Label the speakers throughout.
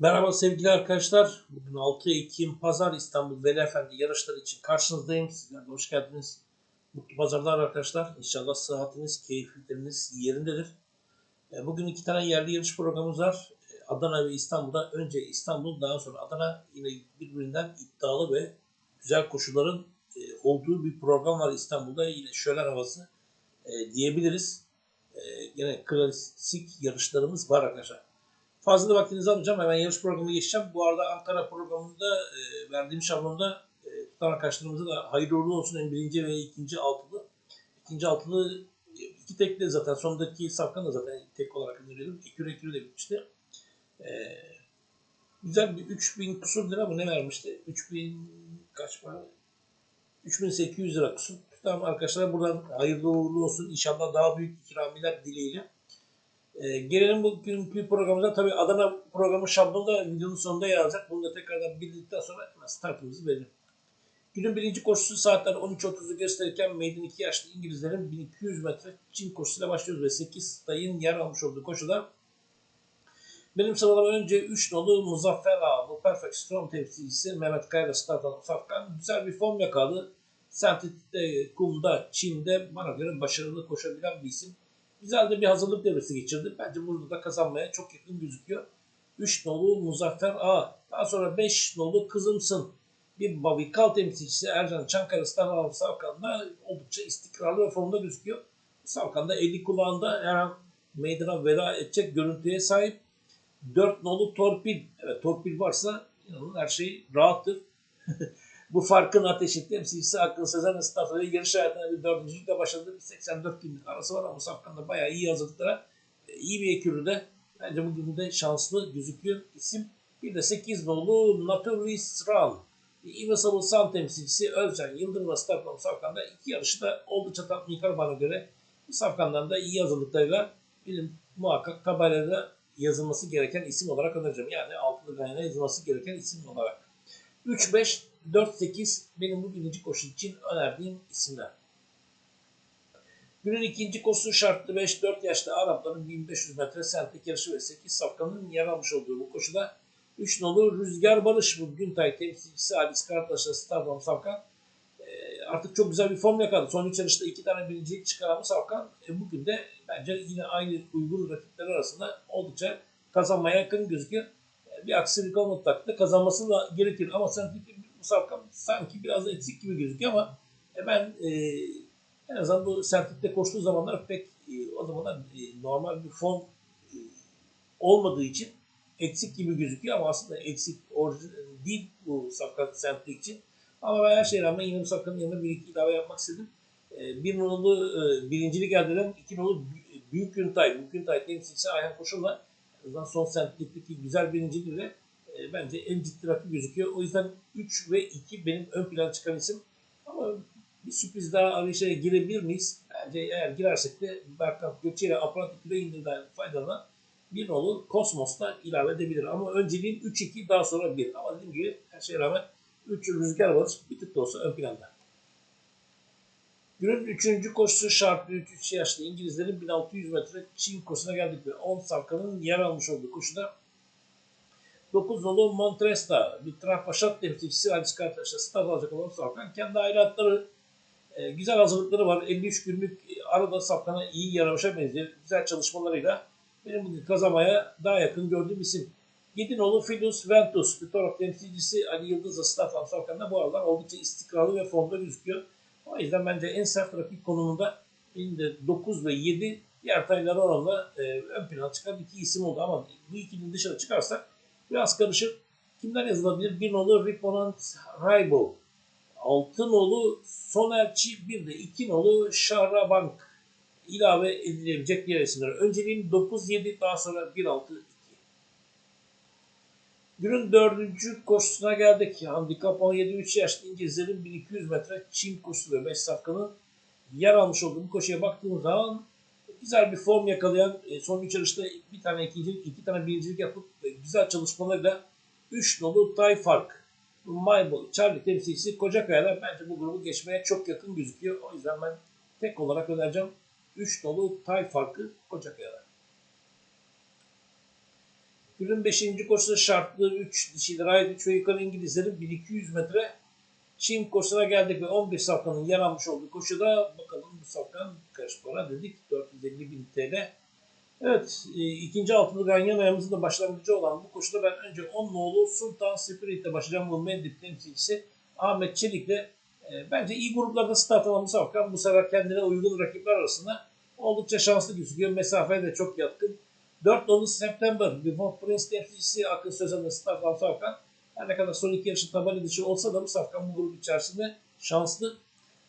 Speaker 1: Merhaba sevgili arkadaşlar. Bugün 6 Ekim Pazar İstanbul Veli Efendi yarışları için karşınızdayım. Sizler de hoş geldiniz. Mutlu pazarlar arkadaşlar. İnşallah sıhhatiniz, keyifleriniz yerindedir. E, Bugün iki tane yerli yarış programımız var. E, Adana ve İstanbul'da. Önce İstanbul, daha sonra Adana. Yine birbirinden iddialı ve güzel koşuların e, olduğu bir program var İstanbul'da. Yine şölen havası diyebiliriz. Yine klasik yarışlarımız var arkadaşlar. Fazla da vaktinizi almayacağım. Hemen yarış programına geçeceğim. Bu arada Ankara programında e, verdiğim şablonda e, tutan arkadaşlarımıza da hayırlı uğurlu olsun. Hem birinci ve ikinci altılı. İkinci altılı e, iki tekli zaten. Sondaki safkan da zaten tek olarak öneriyordum. Ekürü ekürü de bitmişti. E, güzel bir 3000 kusur lira mı ne vermişti? 3000 kaç para? 3800 lira kusur. Tutan arkadaşlara buradan hayırlı uğurlu olsun. İnşallah daha büyük ikramiler dileğiyle. E, gelelim bugünkü programımıza. Tabii Adana programı şablonu da videonun sonunda yazacak. Bunu da tekrardan bildikten sonra startımızı verelim. Günün birinci koşusu saatler 13.30'u gösterirken Maiden 2 yaşlı İngilizlerin 1200 metre Çin koşusuyla başlıyoruz ve 8 dayın yer almış olduğu koşuda benim sıralama önce 3 nolu Muzaffer Ağa, Perfect Strong temsilcisi Mehmet Kayra Startan Safkan güzel bir form yakaladı. Sentetikte, kumda, Çin'de bana göre başarılı koşabilen bir isim. Güzel de bir hazırlık devresi geçirdi. Bence burada da kazanmaya çok yakın gözüküyor. 3 nolu Muzaffer A. Daha sonra 5 nolu Kızımsın. Bir Bavikal temsilcisi Ercan Çankaya Starham Savkan'da oldukça istikrarlı ve formda gözüküyor. Savkan'da 50 kulağında her an meydana veda edecek görüntüye sahip. 4 nolu Torpil. Evet Torpil varsa inanın her şey rahattır. Bu farkın ateşi temsilcisi Akın Sezen Istafa ve yarış hayatına bir dördüncülükle başladı. Bir 84 günlük arası var ama Safkan'da bayağı iyi hazırlıklara, e, iyi bir ekürü de bence bugün de şanslı gözüküyor isim. Bir de 8 nolu Naturistral. Invisible Sun temsilcisi Özcan Yıldırım ve Starkman Safkan'da iki yarışı da oldukça tatminkar bana göre. Safkan'dan da iyi hazırlıklarıyla benim muhakkak tabelada yazılması gereken isim olarak önereceğim. Yani altılı ganyana yazılması gereken isim olarak. 3-5 4-8 benim bu birinci koşu için önerdiğim isimler. Günün ikinci koşusu şartlı 5-4 yaşlı Arapların 1500 metre sentlik yarışı ve 8 safkanın yer almış olduğu bu koşuda 3 nolu Rüzgar Barış bu Güntay temsilcisi Halis Karataş'la Starbom Safkan e, artık çok güzel bir form yakaladı. Son 3 yarışta 2 tane birincilik çıkaran Safkan e, bugün de bence yine aynı uygun rakipler arasında oldukça kazanmaya yakın gözüküyor. E, bir aksilik olmadığı takdirde kazanması da gerekir ama sanki bu safkan sanki biraz da eksik gibi gözüküyor ama e, ben e, en azından bu sertlikte koştuğu zamanlar pek e, o zamanlar e, normal bir form e, olmadığı için eksik gibi gözüküyor ama aslında eksik orijinal değil bu safkan sertlik için. Ama ben her şeye rağmen yine bu safkanın yanına bir iki ilave yapmak istedim. E, bir nolu e, birincilik elde eden iki nolu Büyük Güntay, Büyük Güntay temsilcisi Ayhan Koşul'la en azından son sertlikteki güzel birinciliğiyle e, bence en ciddi rakip gözüküyor. O yüzden 3 ve 2 benim ön plana çıkan isim. Ama bir sürpriz daha arayışa girebilir miyiz? Bence eğer girersek de Berkan Gökçe ile Aparatik Küreğin'den faydalanan bir nolu Kosmos'ta ilave edebilir. Ama önceliğim 3-2 daha sonra 1. Ama dediğim gibi her şeye rağmen 3 rüzgar varış bir tık da olsa ön planda. Günün 3. koşusu şartlı 3 yaşlı İngilizlerin 1600 metre Çin koşusuna geldik ve 10 savkanın yer almış olduğu koşuda 9 nolu Montresta bir Trafpaşat temsilcisi Halis Kartaş'ta start alacak olan Safkan. Kendi ayrıtları e, güzel hazırlıkları var. 53 günlük arada Safkan'a iyi yaramışa benziyor. Güzel çalışmalarıyla benim bugün kazanmaya daha yakın gördüğüm isim. 7 nolu Fidus Ventus bir taraf temsilcisi Ali Yıldız'la alan Safkan'da bu aralar oldukça istikrarlı ve formda gözüküyor. O yüzden bence en sert rakip konumunda de 9 ve 7 diğer tayları oranla e, ön plana çıkan iki isim oldu ama bu ikinin dışarı çıkarsak Biraz karışık. Kimler yazılabilir? Bir nolu Riponant Raibo. Altı nolu Sonerçi. Bir de iki nolu Şahrabank ilave edilebilecek diğer isimler. Önceliğim 9-7 daha sonra 1-6-2. Günün dördüncü koşusuna geldik. Handikap 17-3 yaşlı İngilizlerin 1200 metre Çin koşusu ve 5 safkanın yer almış olduğu bu koşuya baktığımız zaman güzel bir form yakalayan e, son 3 yarışta bir tane ikincilik, iki tane birincilik yapıp e, güzel çalışmalarıyla 3 nolu Tay Fark. Maybol, Charlie temsilcisi Kocakaya'da bence bu grubu geçmeye çok yakın gözüküyor. O yüzden ben tek olarak önereceğim 3 nolu Tay Fark'ı Kocakaya'da. Günün 5. koşusu şartlı 3 dişiler ait 3 ve yukarı İngilizlerin 1200 metre Çim koşusuna geldik ve 11 safkanın yer almış olduğu koşuda bakalım bu safkan kaç para dedik 450 bin TL. Evet e, ikinci altılı ganyan ayağımızın da başlangıcı olan bu koşuda ben önce 10 nolu Sultan Spirit'le başlayacağım. Bu Mendip temsilcisi Ahmet Çelik'le e, bence iyi gruplarda start alan bu safkan bu sefer kendine uygun rakipler arasında oldukça şanslı gözüküyor. Mesafeye de çok yatkın. 4 nolu September Before Prince temsilcisi Akın Sözen'le start alan safkan her ne kadar son iki yarışı tabela dışı olsa da bu safkan bu grup içerisinde şanslı.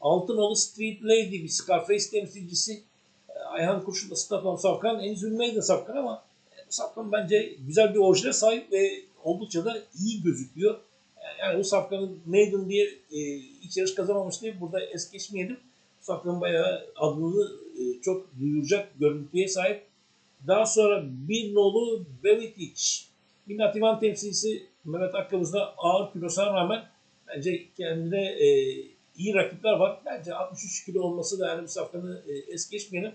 Speaker 1: Altınoğlu Street Lady bir Scarface temsilcisi. E, Ayhan Kurşun'da Stefan Safkan. Henüz ünlüydi de Safkan ama e, Safkan bence güzel bir orijine sahip ve oldukça da iyi gözüküyor. E, Yani bu Safkan'ın Maiden diye e, iç yarış kazanmamış diye burada es geçmeyelim. Safkan bayağı adını e, çok duyuracak görüntüye sahip. Daha sonra bir nolu Bevitic. Bir Nativan temsilcisi Mehmet Akkavuz'da ağır kilosuna rağmen bence kendine e, iyi rakipler var. Bence 63 kilo olması da yani bu safkanı e, es geçmeyelim.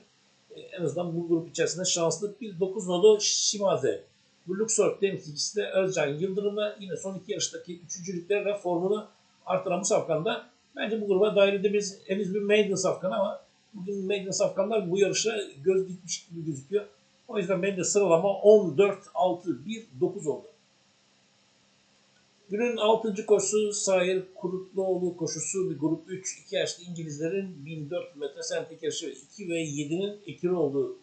Speaker 1: E, en azından bu grup içerisinde şanslı. Bir 9 nolu Şimaze. Bu Luxor temsilcisi de Özcan Yıldırım'la yine son iki yarıştaki üçüncülüklerle formunu artıran bu safkanda bence bu gruba dahil edebiliriz. Henüz bir maiden safkan ama bugün maiden safkanlar bu yarışa göz dikmiş gibi gözüküyor. O yüzden benim de sıralama 14, 6, 1, 9 oldu. Günün 6. koşusu Sahir Kurutluoğlu koşusu bir grup 3 2 yaşlı İngilizlerin 1400 metre sentek yarışı 2 ve 7'nin ekili olduğu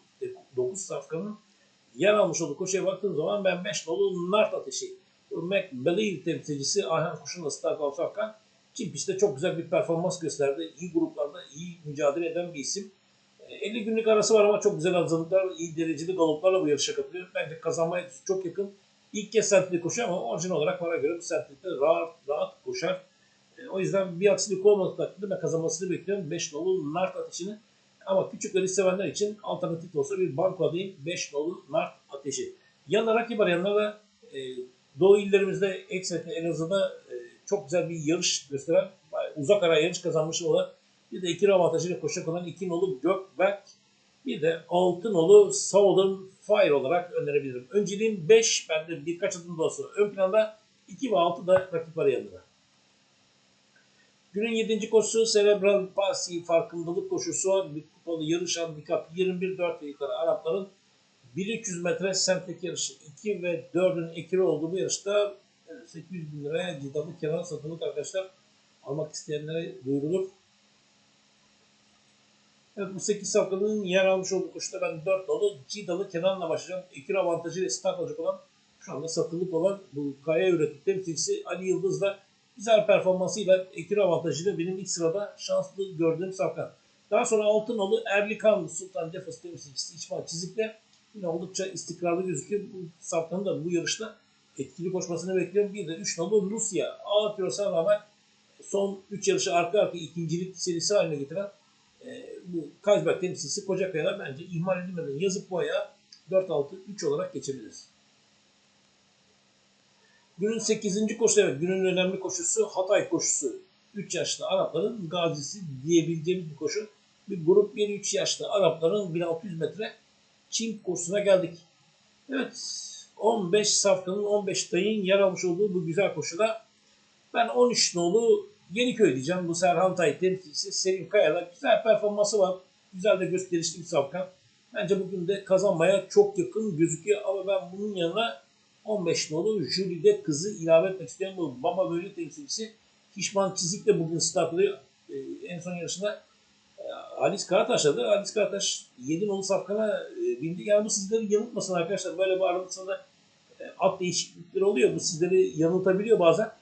Speaker 1: 9 safkanın yer almış olduğu koşuya baktığım zaman ben 5 nolu Nart ateşi McBelieve temsilcisi Ayhan Kuş'un da start alan safkan Çin pistte çok güzel bir performans gösterdi. İyi gruplarda iyi mücadele eden bir isim. 50 günlük arası var ama çok güzel hazırlıklar, iyi dereceli galoplarla bu yarışa katılıyor. Bence kazanmaya çok yakın. İlk kez sertliği koşuyor ama orijinal olarak bana göre bu sertlikte rahat rahat koşar. E, o yüzden bir aksilik olmadığı takdirde ben kazanmasını bekliyorum. 5 nolu Nart ateşini. Ama küçük yarış sevenler için alternatif olsa bir banko adayım 5 nolu Nart ateşi. Yanına rakip arayanlar da e, Doğu illerimizde Ekset'te Elazığ'da e, çok güzel bir yarış gösteren uzak ara yarış kazanmış olan bir de ikili avantajıyla koşacak olan 2 nolu Gökberk bir de 6 nolu Southern Fire olarak önerebilirim. Önceliğim 5, bende birkaç adım da olsa ön planda 2 ve 6 da rakip arayanlara. Günün 7. koşusu Cerebral Palsy farkındalık koşusu. Bir kupalı yarış handikap 21-4 ve yukarı Arapların 1300 metre semtek yarışı 2 ve 4'ün ekili olduğu bu yarışta 800 bin liraya cidalı kenar satılık arkadaşlar almak isteyenlere duyurulur. Evet bu 8 safkanın yer almış olduğu koşuda ben 4 dolu Cidalı Kenan'la başlayacağım. Ekür avantajıyla start alacak olan şu anda satılık olan bu kaya üretim temsilcisi Ali Yıldız'la güzel performansıyla ekür avantajıyla benim ilk sırada şanslı gördüğüm safkan. Daha sonra Altınolu Erlikan Sultan Cefas temsilcisi İçmal Çizik'le yine oldukça istikrarlı gözüküyor. Bu safkanın da bu yarışta etkili koşmasını bekliyorum. Bir de 3 nolu Lucia ağır rağmen son 3 yarışı arka arka ikincilik serisi haline getiren e, bu Kazberg temsilcisi Kocakaya'da bence ihmal edilmeden yazıp bu ayağı 4-6-3 olarak geçebiliriz. Günün 8. koşusu evet günün önemli koşusu Hatay koşusu. 3 yaşlı Arapların gazisi diyebileceğimiz bir koşu. Bir grup 1-3 yaşlı Arapların 1600 metre Çin koşusuna geldik. Evet 15 safkanın 15 dayın yer almış olduğu bu güzel koşuda ben 13 nolu Yeniköy diyeceğim. Bu Serhan Tay temsilcisi Selim Kaya'da güzel performansı var. Güzel de gösterişli bir safkan. Bence bugün de kazanmaya çok yakın gözüküyor ama ben bunun yanına 15 nolu Jülide kızı ilave etmek istiyorum. Bu baba böyle temsilcisi Hişman Çizik de bugün startlıyor. Ee, en son yarışında e, Halis Karataş'ladı. Halis Karataş 7 nolu safkana e, bindi. Yani bu sizleri yanıltmasın arkadaşlar. Böyle bir aranızda e, at değişiklikleri oluyor. Bu sizleri yanıltabiliyor bazen.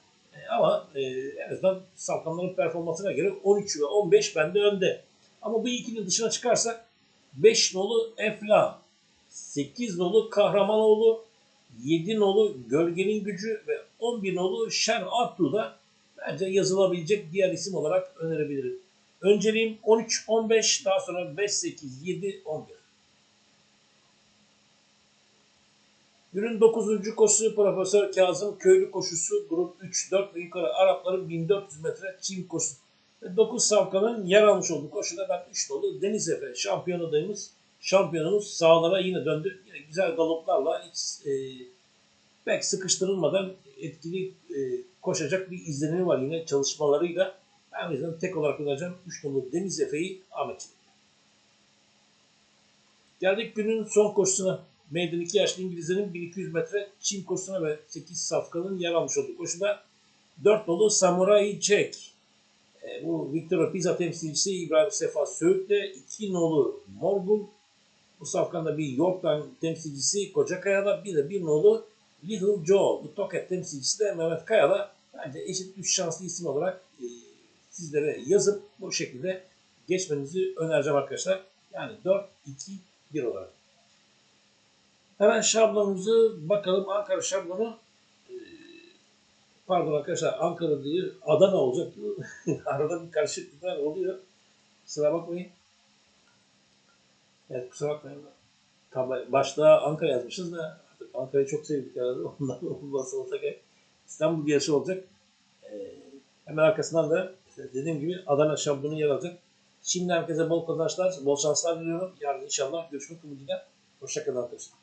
Speaker 1: Ama e, en azından Safkanların performansına göre 13 ve 15 bende önde. Ama bu ikinin dışına çıkarsak 5 nolu Efla, 8 nolu Kahramanoğlu, 7 nolu Gölgenin Gücü ve 11 nolu Şen Abdu da bence yazılabilecek diğer isim olarak önerebilirim. Önceliğim 13-15, daha sonra 5-8-7-11. Günün 9. koşusu Profesör Kazım Köylü koşusu grup 3-4 ve yukarı Arapların 1400 metre çim koşusu. Ve 9 savkanın yer almış olduğu koşuda ben 3 dolu Deniz Efe şampiyon adayımız. Şampiyonumuz sağlara yine döndü. Yine güzel galoplarla hiç e, belki sıkıştırılmadan etkili e, koşacak bir izlenimi var yine çalışmalarıyla. Ben o yüzden tek olarak kullanacağım 3 numaralı Deniz Efe'yi Ahmet. Geldik günün son koşusuna. Maiden 2 yaşlı İngilizlerin 1200 metre çim koşusuna ve 8 safkanın yer almış olduğu koşuda 4 dolu Samurai Jack. E, bu Victor Pizza temsilcisi İbrahim Sefa Söğüt'le 2 nolu Morgun. Bu safkanda bir York'tan temsilcisi Kocakaya'da bir de bir nolu Little Joe. Bu Tokat temsilcisi de Mehmet Kaya'da. Bence eşit 3 şanslı isim olarak e, sizlere yazıp bu şekilde geçmenizi önereceğim arkadaşlar. Yani 4, 2, 1 olarak. Hemen şablonumuzu bakalım. Ankara şablonu e, pardon arkadaşlar Ankara değil Adana olacak. Arada bir karışıklıklar oluyor. Kusura bakmayın. Evet kusura bakmayın. Tabla, başta Ankara yazmışız da Ankara'yı çok sevdik herhalde. Ondan olmazsa olacak. İstanbul yarışı olacak. Hemen arkasından da dediğim gibi Adana şablonu yer alacak. Şimdi herkese bol kazançlar, bol şanslar diliyorum. Yarın inşallah görüşmek umuduyla. Hoşçakalın arkadaşlar.